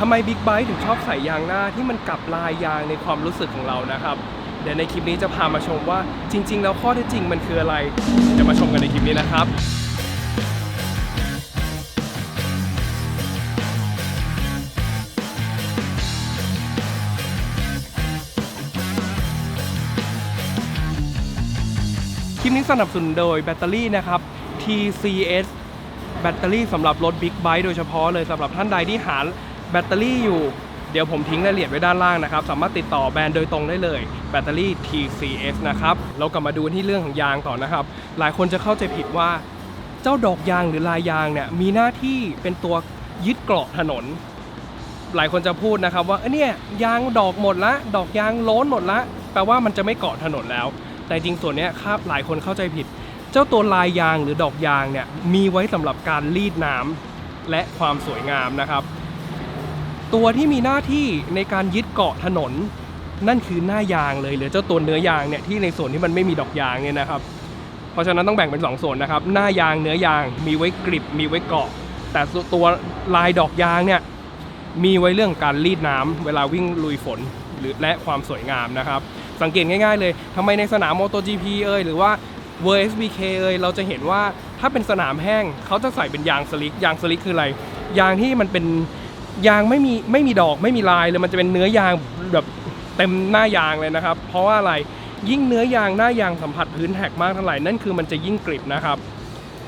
ทำไมบิ๊กไบค์ถึงชอบใส่ยางหน้าที่มันกลับลายยางในความรู้สึกของเรานะครับ เดี๋ยวในคลิปนี้จะพามาชมว่าจริง ๆ แล้วข้อเท็จจริงมันคืออะไร เดี๋ยวมาชมกันในคลิปนี้นะครับคลิปนี้สนับสนุนโดยแบตเตอรี่นะครับ TCS แบตเตอรี่สำหรับรถบิ๊กไบค์โดยเฉพาะเลยสำหรับท่านใดที่หา แบตเตอรี่อยู่ เดี๋ยวผมทิ้งรายละเอียดไว้ด้านล่างนะครับ สามารถติดต่อแบรนด์โดยตรงได้เลย แบตเตอรี่ TCS นะครับ เรากลับมาดูที่เรื่องของยางต่อนะครับ หลายคนจะเข้าใจผิดว่าเจ้าดอกยางหรือลายยางเนี่ยมีหน้าที่เป็นตัวยึดเกาะถนน หลายคนจะพูดนะครับว่าเอ้เนี่ยยางดอกหมดละดอกยางล้นหมดละแปลว่ามันจะไม่เกาะถนนแล้ว แต่จริงส่วนนี้ครับหลายคนเข้าใจผิด เจ้าตัวลายยางหรือดอกยางเนี่ยมีไว้สำหรับการรีดน้ำและความสวยงามนะครับ ตัวที่มีหน้าที่ในการยึดเกาะถนน นั่นคือหน้ายางเลยหรือเจ้าตัวเนื้อยางเนี่ยที่ในส่วนที่มันไม่มีดอกยางเนี่ยนะครับ เพราะฉะนั้นต้องแบ่งเป็นสองส่วนนะครับ หน้ายางเนื้อยางมีไว้กริบมีไว้เกาะ แต่ตัวลายดอกยางเนี่ยมีไว้เรื่องการรีดน้ำเวลาวิ่งลุยฝนหรือและความสวยงามนะครับ สังเกตง่ายๆเลยทำไมในสนาม MotoGP เอ่ยหรือว่า w s b k เอ่ยเราจะเห็นว่าถ้าเป็นสนามแห้งเขาจะใส่เป็นยางสลิกยางสลิกคืออะไร ยางที่มันเป็น ยางไม่มีไม่มีดอกไม่มีลายเลยมันจะเป็นเนื้อยางแบบเต็มหน้ายางเลยนะครับ เพราะว่าอะไรยิ่งเนื้อยางหน้ายางสัมผัสพื้นแท็กมากเท่าไหร่นั่นคือมันจะยิ่งกริบนะครับ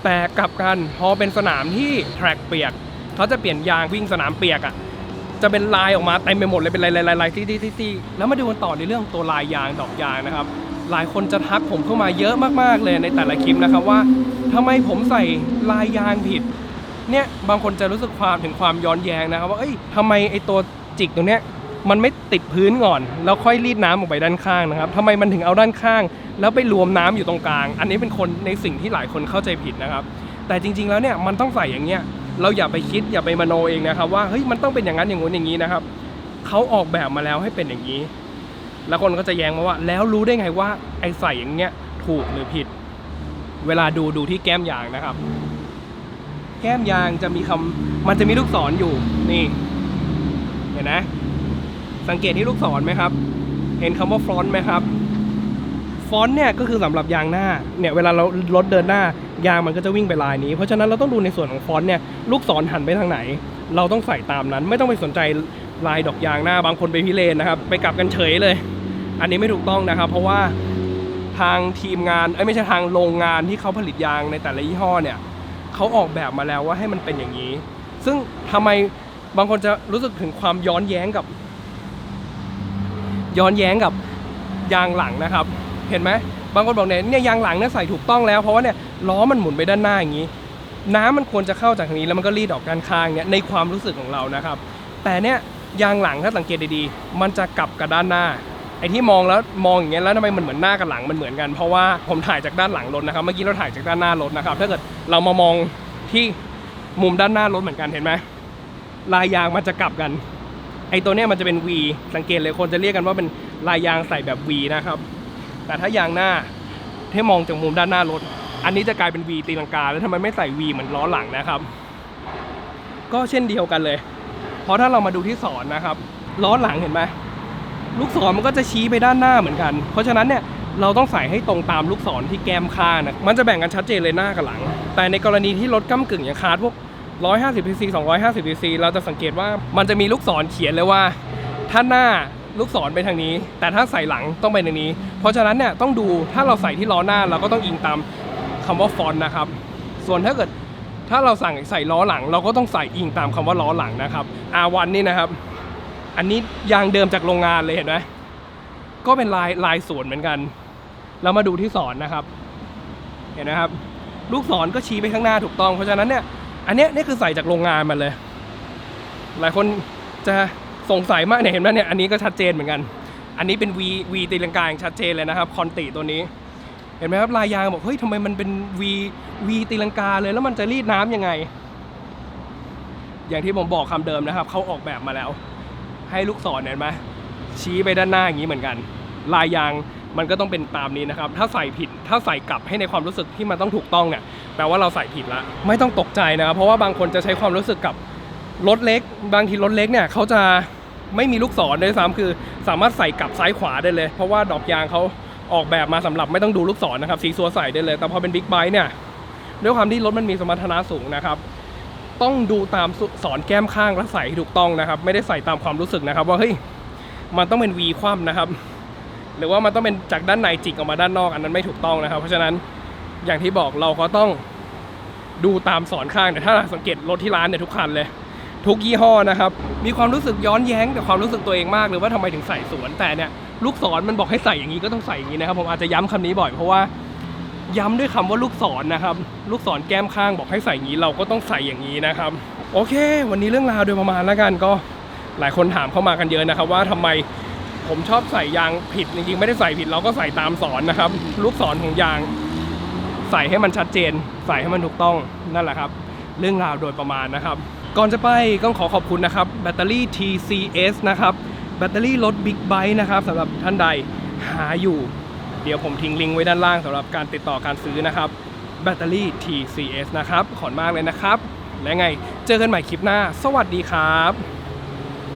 แต่กลับกันพอเป็นสนามที่แทร็กเปียกเขาจะเปลี่ยนยางวิ่งสนามเปียกอะจะเป็นลายออกมาเต็มไปหมดเลยเป็นลายลายลายลายที่ที่ที่ที่แล้วมาดูกันต่อในเรื่องตัวลายยางดอกยางนะครับ หลายคนจะทักผมเข้ามาเยอะมากๆเลยในแต่ละคลิปนะครับว่าทำไมผมใส่ลายยางผิด เนี่ยบางคนจะรู้สึกความถึงความย้อนแย้งนะครับว่าเอ้ยทำไมไอตัวจิกตรงเนี้ยมันไม่ติดพื้นก่อน แล้วค่อยรีดน้ำออกไปด้านข้างนะครับทำไมมันถึงเอาด้านข้าง แล้วไปรวมน้ำอยู่ตรงกลาง อันนี้เป็นคนในสิ่งที่หลายคนเข้าใจผิดนะครับ แต่จริง ๆแล้วเนี่ยมันต้องใส่อย่างเงี้ยเราอย่าไปคิดอย่าไปมโนเองนะครับว่าเฮ้ยมันต้องเป็นอย่างนั้นอย่างงู้นอย่างนี้นะครับเขาออกแบบมาแล้วให้เป็นอย่างนี้ แล้วคนก็จะแย้งมาว่า แล้วรู้ได้ไงว่าไอ้ใส่อย่างเงี้ยถูกหรือผิด เวลาดูดูที่แก้มยางนะครับ แก้มยางจะมีคำมันจะมีลูกศรอยู่นี่ เห็นนะสังเกตที่ลูกศรไหมครับ เห็นคำว่าฟรอนต์ไหมครับฟอนต์เนี่ยก็คือสำหรับยางหน้าเนี่ยเวลาเรารถเดินหน้ายางมันก็จะวิ่งไปลายนี้ เพราะฉะนั้นเราต้องดูในส่วนของฟอนต์เนี่ยลูกศรหันไปทางไหน เราต้องใส่ตามนั้น ไม่ต้องไปสนใจลายดอกยางหน้าบางคนไปพิเรนนะครับ ไปกลับกันเฉยเลย อันนี้ไม่ถูกต้องนะครับ เพราะว่าทางทีมงานเอ้ยไม่ใช่ทางโรงงานที่เขาผลิตยางในแต่ละยี่ห้อเนี่ย เขาออกแบบมาแล้วว่าให้มันเป็นอย่างนี้ ซึ่งทำไมบางคนจะรู้สึกถึงความย้อนแย้งกับ ย้อนแย้งกับยางหลังนะครับ เห็นไหมบางคนบอกเนี่ยเนี่ยยางหลังเนี่ยใส่ถูกต้องแล้วเพราะว่าเนี่ยล้อมันหมุนไปด้านหน้าอย่างนี้ น้ำมันควรจะเข้าจากทางนี้แล้วมันก็รีดออกด้านข้างเนี่ยในความรู้สึกของเรานะครับ แต่เนี่ยยางหลังถ้าสังเกตดีๆ มันจะกลับกับด้านหน้า ไอ้ที่มองแล้วมองอย่างเงี้ยแล้วทำไมมันเหมือนหน้ากับหลังมันเหมือนกันเพราะว่าผมถ่ายจากด้านหลังรถนะครับเมื่อกี้เราถ่ายจากด้านหน้ารถนะครับถ้าเกิดเรามามองที่มุมด้านหน้ารถเหมือนกันเห็นไหมลายยางมันจะกลับกัน ไอ้ตัวเนี้ยมันจะเป็น V สังเกตเลยคนจะเรียกกันว่าเป็นลายยางใส่แบบ V นะครับ แต่ถ้ายางหน้าถ้ามองจากมุมด้านหน้ารถ อันนี้จะกลายเป็น V ตีลังกา แล้วทำไมไม่ใส่ V เหมือนล้อหลังนะครับ ก็เช่นเดียวกันเลย เพราะถ้าเรามาดูที่ศรนะครับล้อหลังเห็นไหม ลูกศรมันก็จะชี้ไปด้านหน้าเหมือนกัน เพราะฉะนั้นเนี่ยเราต้องใส่ให้ตรงตามลูกศรที่แก้มข้างนะมันจะแบ่งกันชัดเจนเลยหน้ากับหลัง แต่ในกรณีที่รถก้ากึ่งอย่างคาร์ดพวก 150 cc 250 cc เราจะสังเกตว่ามันจะมีลูกศรเขียนเลยว่า ถ้าหน้าลูกศรไปทางนี้ แต่ถ้าใส่หลังต้องไปทางนี้ เพราะฉะนั้นเนี่ยต้องดูถ้าเราใส่ที่ล้อหน้าเราก็ต้องอิงตามคำว่าฟอนต์นะครับ ส่วนถ้าเกิดถ้าเราสั่งใส่ล้อหลัง เราก็ต้องใส่อิงตามคำว่าล้อหลังนะครับ R1 นี่นะครับ อันนี้ยางเดิมจากโรงงานเลยเห็นไหมก็เป็นลายลายสวนเหมือนกัน เรามาดูที่ศรนนะครับ เห็นนะครับ ลูกศรก็ชี้ไปข้างหน้าถูกต้อง เพราะฉะนั้นเนี่ย อันเนี้ยนี่คือใส่จากโรงงานมาเลย หลายคนจะสงสัยมากเนี่ยเห็นไหมเนี่ย อันนี้ก็ชัดเจนเหมือนกัน อันนี้เป็น V V ตีลังกาอย่างชัดเจนเลยนะครับ คอนติตัวนี้ เห็นไหมครับลายยางบอกเฮ้ยทำไมมันเป็น V V ตีลังกาเลยแล้วมันจะรีดน้ำยังไง อย่างที่ผมบอกคำเดิมนะครับเขาออกแบบมาแล้ว ให้ลูกศรเห็นไหมชี้ไปด้านหน้าอย่างนี้เหมือนกัน ลายยางมันก็ต้องเป็นตามนี้นะครับ ถ้าใส่ผิด ถ้าใส่กลับให้ในความรู้สึกที่มันต้องถูกต้องเนี่ยแปลว่าเราใส่ผิดละไม่ต้องตกใจนะครับ เพราะว่าบางคนจะใช้ความรู้สึกกับรถเล็ก บางทีรถเล็กเนี่ยเขาจะไม่มีลูกศรด้วยซ้ำคือสามารถใส่กลับซ้ายขวาได้เลย เพราะว่าดอกยางเขาออกแบบมาสำหรับไม่ต้องดูลูกศรนะครับสีซัวใส่ได้เลย แต่พอเป็นบิ๊กไบค์เนี่ยด้วยความที่รถมันมีสมรรถนะสูงนะครับ ต้องดูตามสอนแก้มข้างและใส่ให้ถูกต้องนะครับ ไม่ได้ใส่ตามความรู้สึกนะครับ ว่าเฮ้ยมันต้องเป็นวีคว่ำนะครับ หรือว่ามันต้องเป็นจากด้านในจิกออกมาด้านนอกอันนั้นไม่ถูกต้องนะครับ เพราะฉะนั้นอย่างที่บอกเราก็ต้องดูตามสอนข้างแต่ถ้าสังเกตรถที่ร้านเนี่ยทุกคันเลย ทุกยี่ห้อนะครับ มีความรู้สึกย้อนแย้งกับความรู้สึกตัวเองมากเลยว่าทำไมถึงใส่สวนแต่เนี่ยลูกศรมันบอกให้ใส่อย่างนี้ก็ต้องใส่อย่างนี้นะครับ ผมอาจจะย้ำคำนี้บ่อยเพราะว่า ย้ำด้วยคำว่าลูกศรนนะครับ ลูกศรแก้มข้างบอกให้ใส่อย่างนี้เราก็ต้องใส่อย่างนี้นะครับ โอเค วันนี้เรื่องราวโดยประมาณแล้วกันก็หลายคนถามเข้ามากันเยอะนะครับ ว่าทำไมผมชอบใส่ยางผิดจริงๆไม่ได้ใส่ผิดเราก็ใส่ตามสอนนะครับ ลูกศรของยาง ใส่ให้มันชัดเจน ใส่ให้มันถูกต้องนั่นแหละครับ เรื่องราวโดยประมาณนะครับ ก่อนจะไปต้องขอขอบคุณนะครับแบตเตอรี่ TCS นะครับแบตเตอรี่รถบิ๊กไบค์นะครับสำหรับท่านใดหาอยู่ เดี๋ยวผมทิ้งลิงก์ไว้ด้านล่างสำหรับการติดต่อการซื้อนะครับ แบตเตอรี่ TCS นะครับ ขอบคุณมากเลยนะครับ และไงเจอกันใหม่คลิปหน้า สวัสดีครับ